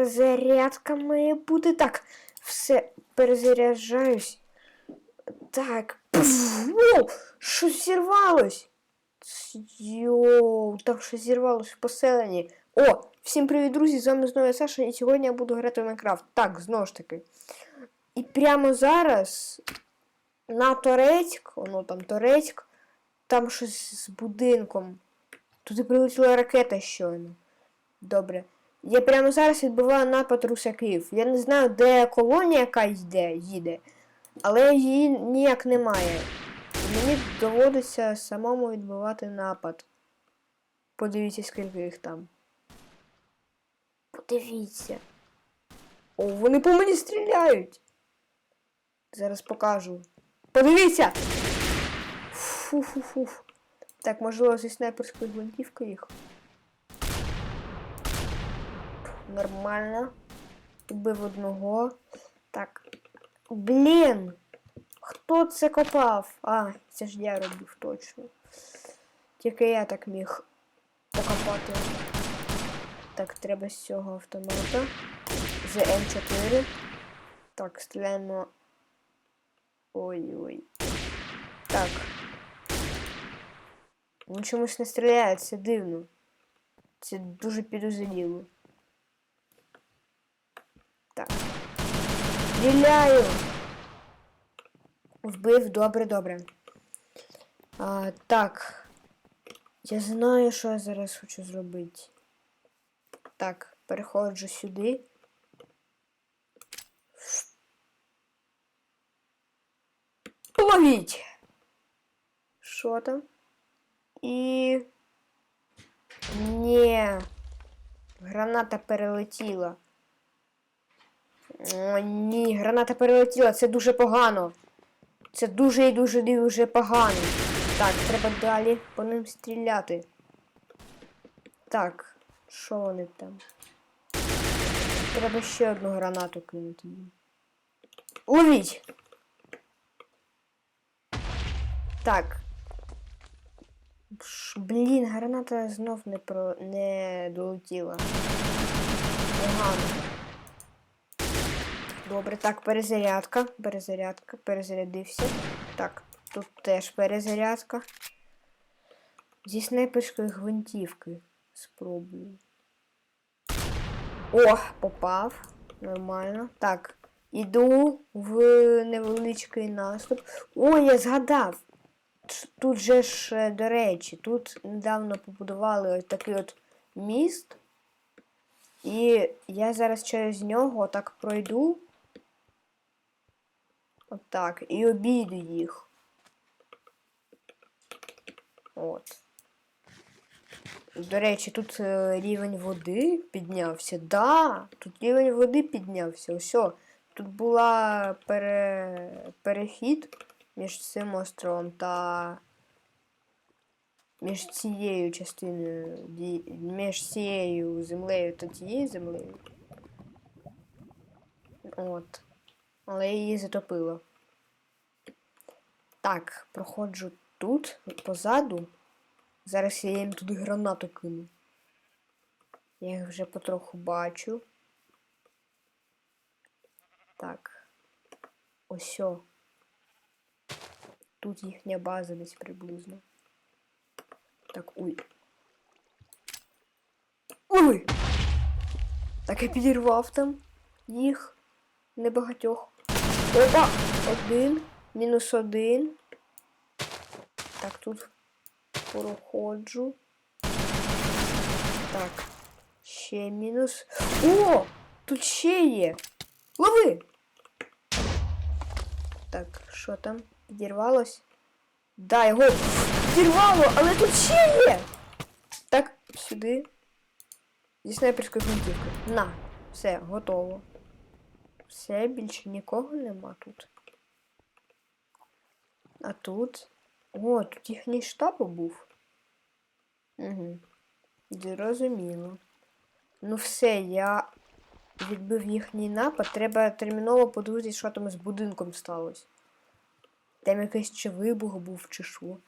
перезарядка має бути. Так, все, перезаряджаюсь. Так. Воу, щось зірвалось. Йоу, так що зірвалось в поселенні. О, всім привіт, друзі! З вами знову я Саша, і сьогодні я буду грати в Майнкрафт. Так, знову ж таки. І прямо зараз на Торецьк, воно там Торецьк, там щось з будинком. Туди прилетіла ракета щойно. Добре. Я прямо зараз відбиваю напад русаків. Я не знаю, де колонія яка йде, їде, але її ніяк немає. Мені доводиться самому відбивати напад. Подивіться, скільки їх там. Подивіться. О, вони по мені стріляють. Зараз покажу. Подивіться! Фу-фу-фу. Так, можливо, зі снайперською гвинтівкою їх. Нормально. Убив одного. Так. Блін! Хто це копав? А, це ж я робив точно. Тільки я так міг покопати. Так, треба з цього автомата. З М4. Так, стріляємо. Ой-ой. Так. Він чомусь не стріляє, дивно. Це дуже підозріло. Так. Стріляю! Вбив, добре, добре. А, так. Я знаю, що я зараз хочу зробити. Так, переходжу сюди. Ловіть! Що там? І. Ні. Граната перелетіла. О, ні, граната перелетіла, це дуже погано. Це дуже і дуже дуже погано. Так, треба далі по ним стріляти. Так, що вони там? Треба ще одну гранату кинути. Ловіть! Так. Блін, граната знов не про не долетіла. Погано. Добре, так, перезарядка. Перезарядка, перезарядився. Так, тут теж перезарядка. Зі снайперської гвинтівки спробую. О, попав. Нормально. Так, іду в невеличкий наступ. О, я згадав. Тут же ж, е, до речі, тут недавно побудували ось такий от міст. І я зараз через нього так пройду. Отак. І обійду їх. От. До речі, тут е, рівень води піднявся. Да, тут рівень води піднявся. Все. Тут була пере... перехід між цим островом та між цією частиною, між цією землею та тією землею. От. Але я її затопило. Так, проходжу тут, позаду. Зараз я їм туди гранату кину. Я їх вже потроху бачу. Так. Ось. Тут їхня база десь приблизно. Так, ой. Ой! Так я підірвав там їх небагатьох. Опа! Один. Мінус один. Так, тут проходжу. Так. Ще мінус. О! Тут ще є! Лови! Так, що там? Підірвалось? Да, його підірвало, але тут ще є! Так, сюди. Зі снайперською гвинтівкою. На, все, готово. Все, більше нікого нема тут. А тут. О, тут їхній штаб був. Угу. Зрозуміло. Ну все, я відбив їхній напад. Треба терміново подивитися, що там з будинком сталося. Там якийсь чи вибух був, чи що.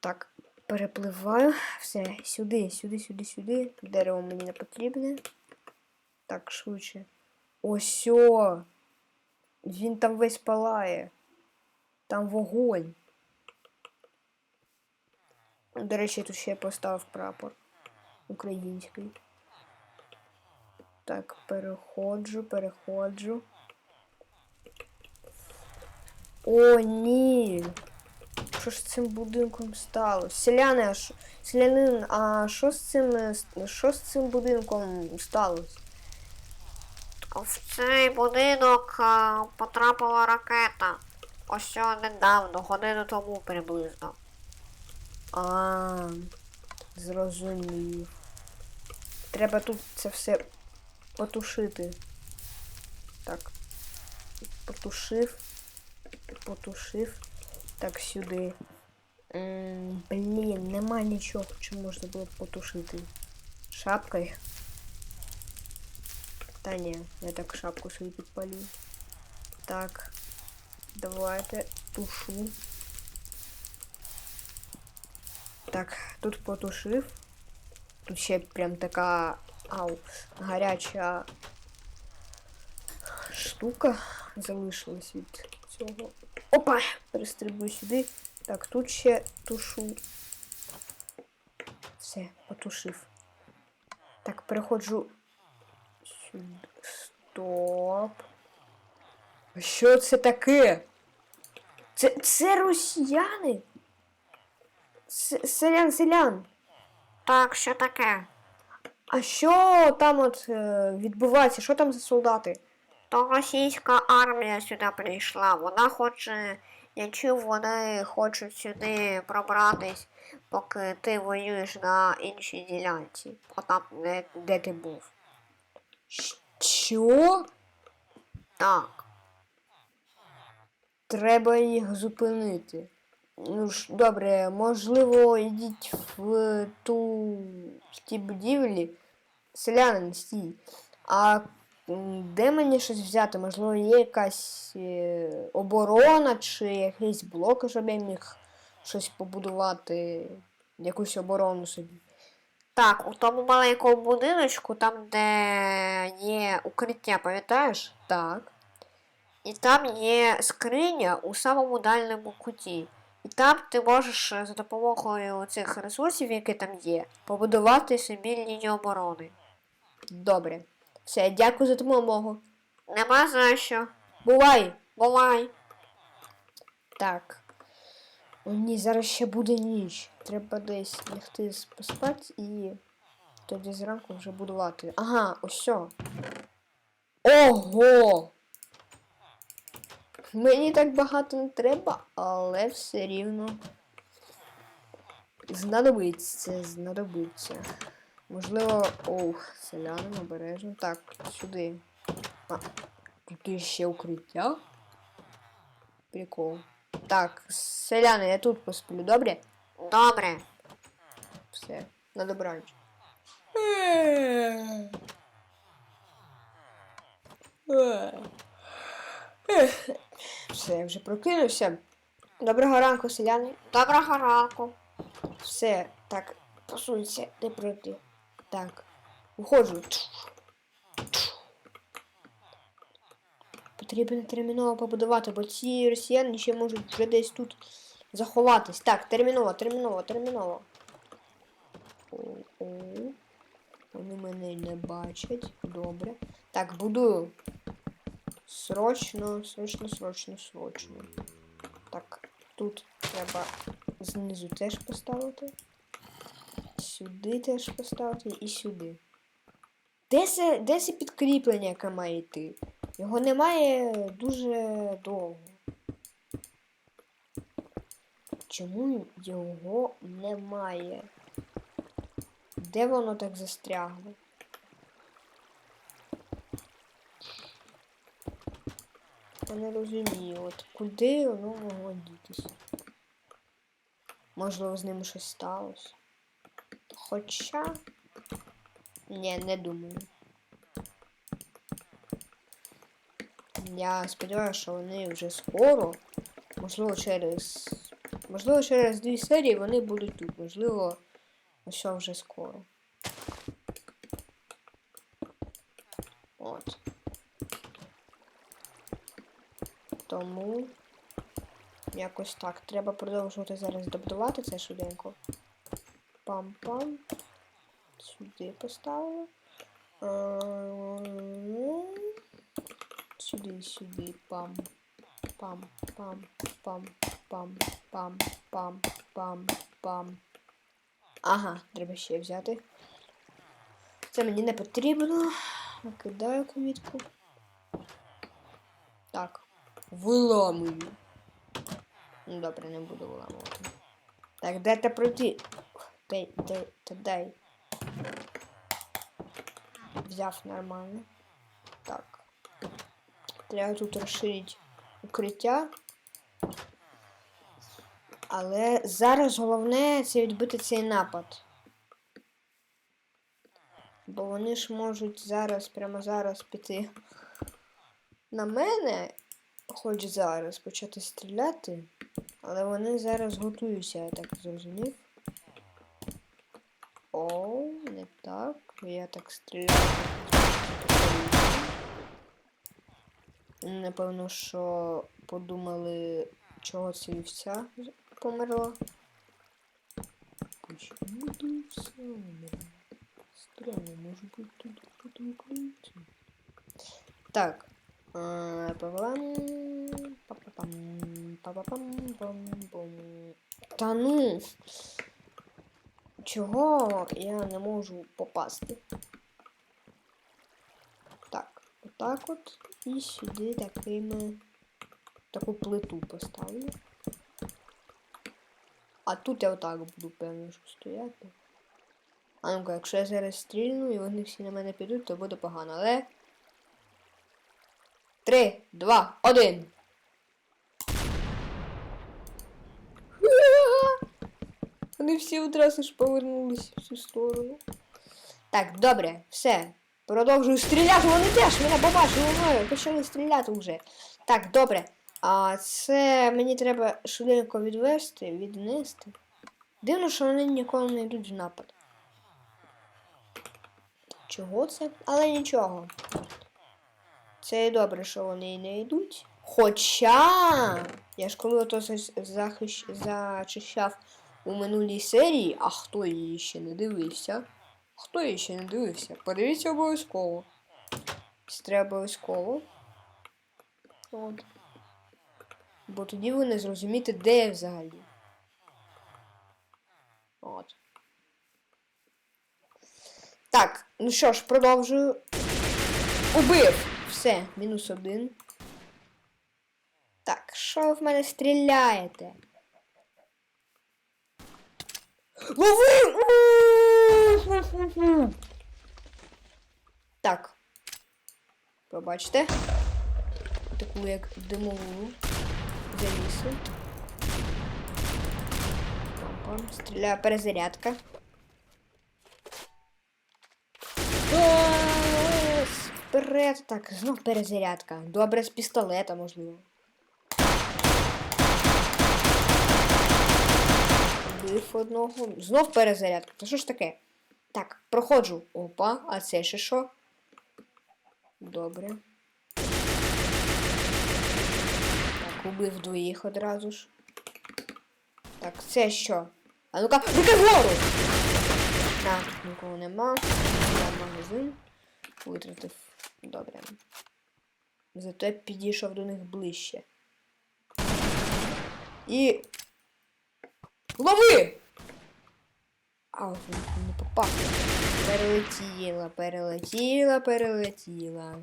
Так, перепливаю. Все, сюди, сюди, сюди, сюди. Дерево мені не потрібне. Так, швидше. Ось. о! Він там весь палає. Там вогонь. До речі, тут ще я поставив прапор український. Так, переходжу, переходжу. О, ні. Що ж з цим будинком сталося? Селяни, а що, селянин, а що з цим, е, що з цим будинком сталося? В цей будинок а, потрапила ракета. Ось недавно, годину тому приблизно. А, зрозумів. Треба тут це все потушити. Так. Потушив. Потушив. Так, сюди. М, Блін, нема нічого, чим можна було потушити. Шапкою. Та ні, я так шапку собі підпалю. Так. Давайте тушу. Так, тут потушив. Тут ще прям така ау, гаряча штука залишилась від цього. Опа! Перестрибую сюди. Так, тут ще тушу. Все, потушив. Так, переходжу. Стоп. А Що це таке? Це, це росіяни? С- Селян, селян. Так, що таке? А що там от е, відбувається? Що там за солдати? То російська армія сюди прийшла. Вона хоче. Я чув, вони хочуть сюди пробратись, поки ти воюєш на іншій ділянці. Отам, де, де ти був. Що? Так. Треба їх зупинити. Ну ж, добре, можливо, йдіть в ту в ті будівлі. Селянин, стій. А де мені щось взяти? Можливо, є якась е, оборона чи якісь блоки, щоб я міг щось побудувати, якусь оборону собі. Так, у тому маленькому будиночку, там, де є укриття, пам'ятаєш? Так. І там є скриня у самому дальньому куті. І там ти можеш е, за допомогою цих ресурсів, які там є, побудувати собі лінію оборони. Добре. Все, дякую за допомогу. Нема за що. Бувай! Бувай. Так. О, ні, зараз ще буде ніч. Треба десь лягти поспати і тоді зранку вже будувати. Ага, ось. Ого! Мені так багато не треба, але все рівно. Знадобиться, знадобиться. Можливо, ох, селянин обережно. Так, сюди. А, тут є ще укриття. Прикол. Так, селяни, я тут посплю, добре? Добре. Все, на добраніч. Все, я вже прокинувся. Доброго ранку, селяни. Доброго ранку. Все, так, посунься, де пройти. Так, виходжу. Потрібно терміново побудувати, бо ці росіяни ще можуть вже десь тут заховатись. Так, терміново, терміново, терміново. О-о. Вони мене не бачать. Добре. Так, будую. Срочно, срочно, срочно, срочно. Так, тут треба знизу теж поставити. Сюди теж поставити і сюди. Де це, де це підкріплення, яке має йти? Його немає дуже довго. Чому його немає? Де воно так застрягло? Я не розумію, от куди воно могло дітися? Можливо, з ним щось сталося. Хоча. Ні, не думаю. Я сподіваюся, що вони вже скоро, можливо, через Можливо, через дві серії вони будуть тут. Можливо, ось вже скоро. От. Тому якось так. Треба продовжувати зараз добудувати це швиденько. Пам-пам. Сюди поставили. Сюди, сюди, пам. Пам, пам, пам, пам, пам, пам, пам, пам. Ага, треба ще взяти. Це мені не потрібно. Викидаю квітку. Так. Виламую. Ну, добре, не буду виламувати. Так, де ти пройти? Дай, дай, та дай. Взяв нормально. Так. Треба тут розширити укриття. Але зараз головне це відбити цей напад. Бо вони ж можуть зараз, прямо зараз піти на мене, хоч зараз почати стріляти, але вони зараз готуються, я так зрозумів. О, не так. Я так стріляю. Напевно, що подумали, чого це вівця померла. Почему ти вівця умерла? Странно, може бути тут хтось українці. Так. е. Та ну. Чого я не можу попасти? Так, от. І сюди такими таку плиту поставлю. А тут я отак буду певно що стояти. А ну-ка, якщо я зараз стрільну і вони всі на мене підуть, то буде погано, але. Три, два, один. Вони всі одразу ж повернулися в цю сторону. Так, добре, все. Продовжую стріляти. Вони теж мене побачили, вони почали стріляти вже. Так, добре. А це мені треба швиденько відвести, віднести. Дивно, що вони ніколи не йдуть в напад. Чого це? Але нічого. Це і добре, що вони не йдуть. Хоча я ж коли ото за- захищ... зачищав у минулій серії, а хто її ще не дивився? Хто її ще не дивився? Подивіться обов'язково. Треба обов'язково. От. Бо тоді ви не зрозумієте, де я взагалі. От. Так, ну що ж, продовжую. Убив! Все, мінус один. Так, що ви в мене стріляєте? Лови! Так. Пробачте. Таку як димову завісу. Стріляє перезарядка. Вперед. Так, знов перезарядка. Добре з пістолета, можливо. Вбив одного. Знов перезарядка. Та що ж таке? Так, проходжу. Опа, а це ще що? Добре. Так, убив двоїх одразу ж. Так, це що? А ну-ка, руки вгору! Тут нікого нема. Я магазин. Витратив. Добре. Зато я підійшов до них ближче. І. Лови! А, не попав. Перелетіла, перелетіла, перелетіла.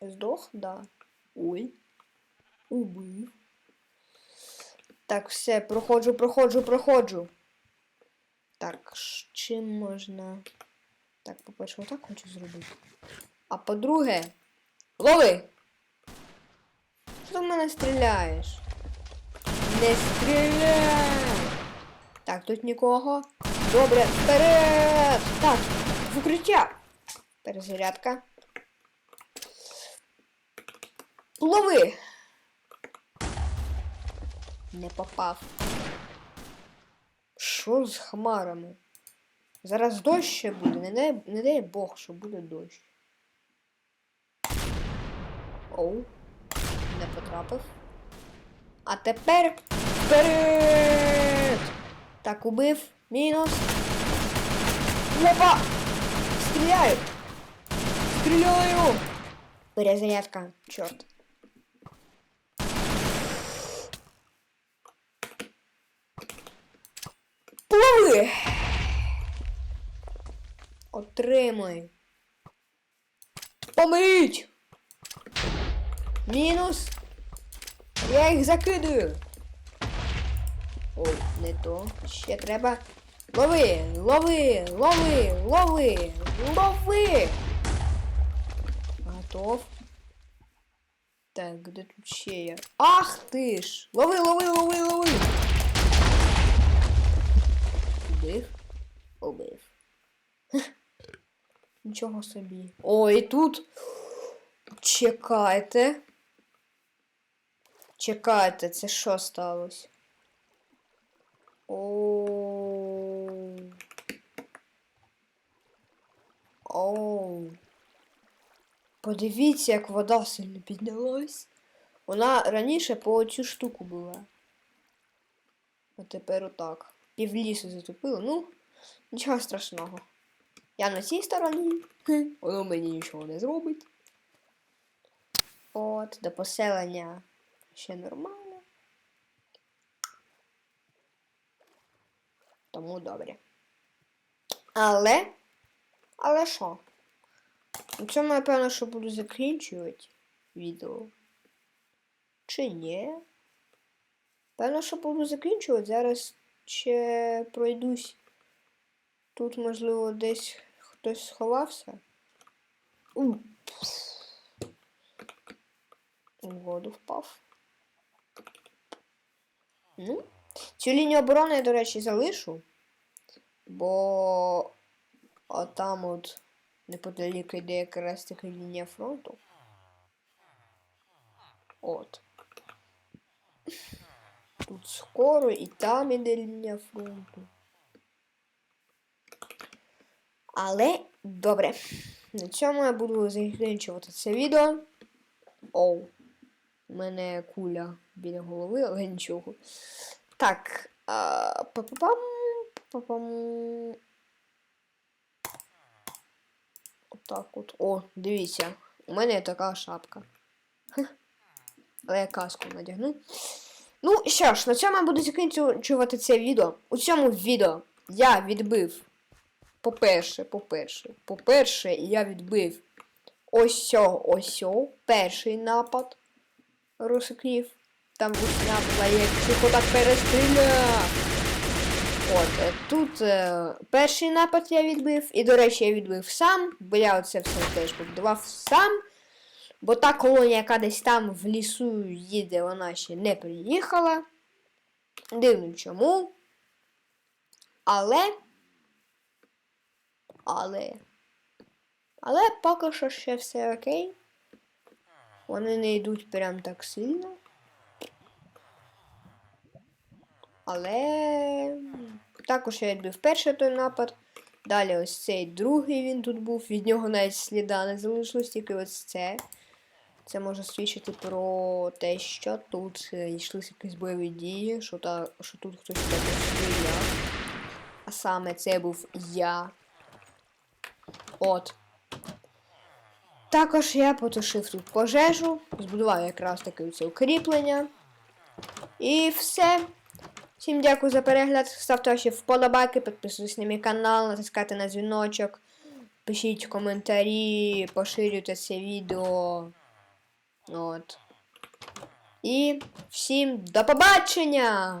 Здох, да. Ой. Убив. Так, все, проходжу, проходжу, проходжу. Так, чим можна. Так, по-перше, отак хочу зробити. А по-друге. Лови! Що ти в мене стріляєш? Не стріляй! Так, тут нікого. Добре, вперед! Так, в укриття! Перезарядка. Лови! Не попав. Що з хмарами? Зараз дощ ще буде. Не дай, не дай Бог, що буде дощ. Оу. Не потрапив. А тепер вперед! Так, убив. Мінус. Опа! Стріляю! Стріляю! Перезарядка, чорт. Пливи! Отримай. Помить! Мінус. Я їх закидую. Ой, не то. Ще треба. Лови! Лови! Лови! Лови! Лови! Готов. Так, де тут ще є? Ах ти ж! Лови, лови, лови, лови! Убив? Убив. Нічого собі. О, і тут. Чекайте. Чекайте, це що сталося? Оу. Оу. Подивіться, як вода сильно піднялась. Вона раніше по цю штуку була. А тепер отак. Півлісу затопило. Ну, нічого страшного. Я на цій стороні. Воно мені нічого не зробить. От, до поселення ще нормально. Тому добре. Але. Але що? На цьому я певно, що буду закінчувати відео. Чи ні? Певно, що буду закінчувати. Зараз ще пройдусь. Тут, можливо, десь хтось сховався. У. У воду впав. Ну. Цю лінію оборони я, до речі, залишу. Бо отам от неподалік йде якраз така лінія фронту. От. Тут скоро і там іде лінія фронту. Але добре. На цьому я буду закінчувати це відео. Оу. У мене куля біля голови, але нічого. Так. А, па-па-пам. Па-пам. Отак от. О, дивіться. У мене така шапка. Але я каску надягну. Ну, що ж, на цьому я буду закінчувати це відео. У цьому відео я відбив. По-перше, по-перше, по-перше, я відбив ось цього, ось цього, перший напад русиків. Там вусня була, я тихо так перестріляв. От, е, тут е, перший напад я відбив. І, до речі, я відбив сам, бо я оце все теж побудував сам. Бо та колонія, яка десь там в лісу їде, вона ще не приїхала. Дивно чому. Але. Але. Але поки що ще все окей. Вони не йдуть прям так сильно. Але також я відбив перший той напад. Далі ось цей другий він тут був. Від нього навіть сліда не залишилось, тільки ось це. Це може свідчити про те, що тут е, йшлися якісь бойові дії, що, та, що тут хтось також стріляв. А саме це був я. От. Також я потушив тут пожежу, збудував якраз таке це укріплення. І все. Всім дякую за перегляд. Ставте ваші вподобайки, підписуйтесь на мій канал, натискайте на дзвіночок, пишіть коментарі, поширюйте це відео. От. І всім до побачення!